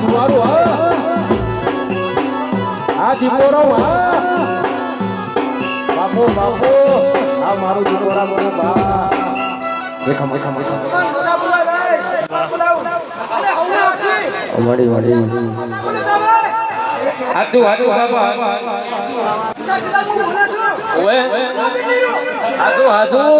જુવારું હા આ દીપોરો હા બાપુ બાપુ, આ મારું દીપોરા મને બા રેખા રેખા રેખા વડી વડી. હાચું હાચું, બાપા. ઓએ હાચું.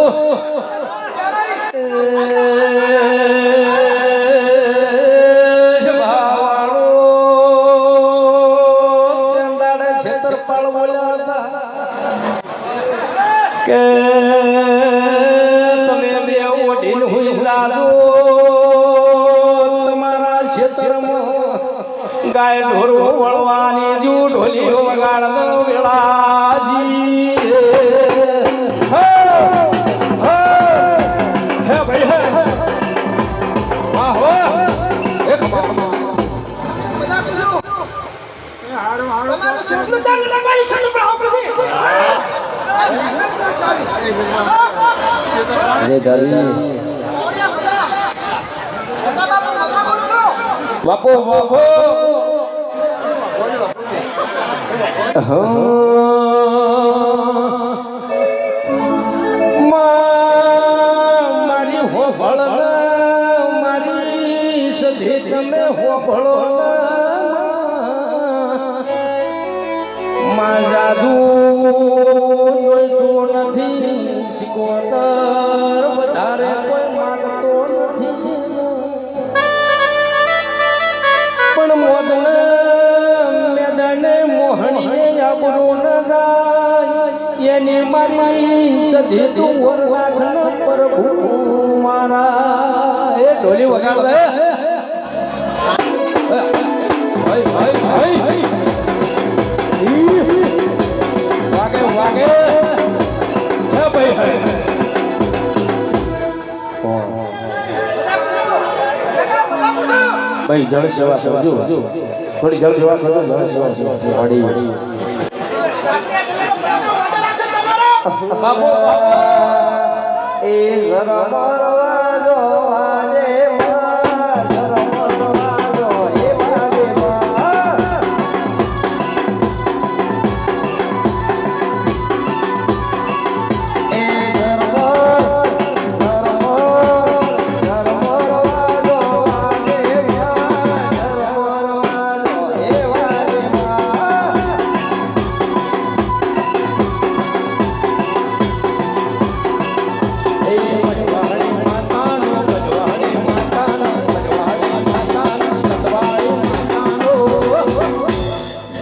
કે તમે બે ઓઢીને હુંયડા દો તમારા ક્ષેત્રમાં ગાય ઢોરો વળવાની જુ ઢોલીઓ વગાડ દો વેળાજી હે! હે! હે ભાઈ હે! વાહ વાહ એક બાપ. બાપુ મારી હોભળ મારી સધી તમે હોભળો માં જાદુ નથી શીખવતર વધારે કોઈ માગતો નથી. પણ મોદન, મેદને મોહણીએ આપણો ન જાય એની મારી સધી તું વરવાખ પ્રભુ મારા એ ઢોલી વગાડ ભાઈ ભાઈ ભાઈ વાગે વાગે. હે ભાઈ જળ સેવા કરજો થોડી જળ સેવા કરજો જળ સેવા સેવા વડી બાપુ એ જરા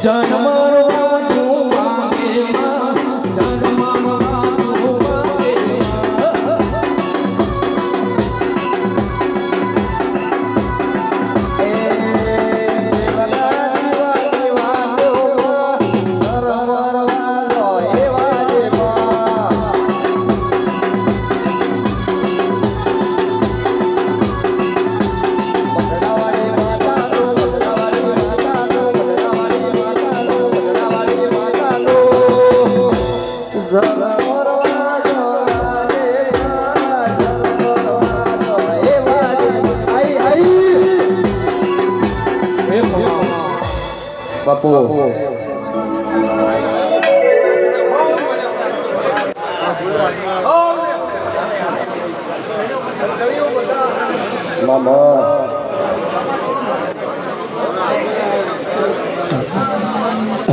জানমানো બાપુ મામા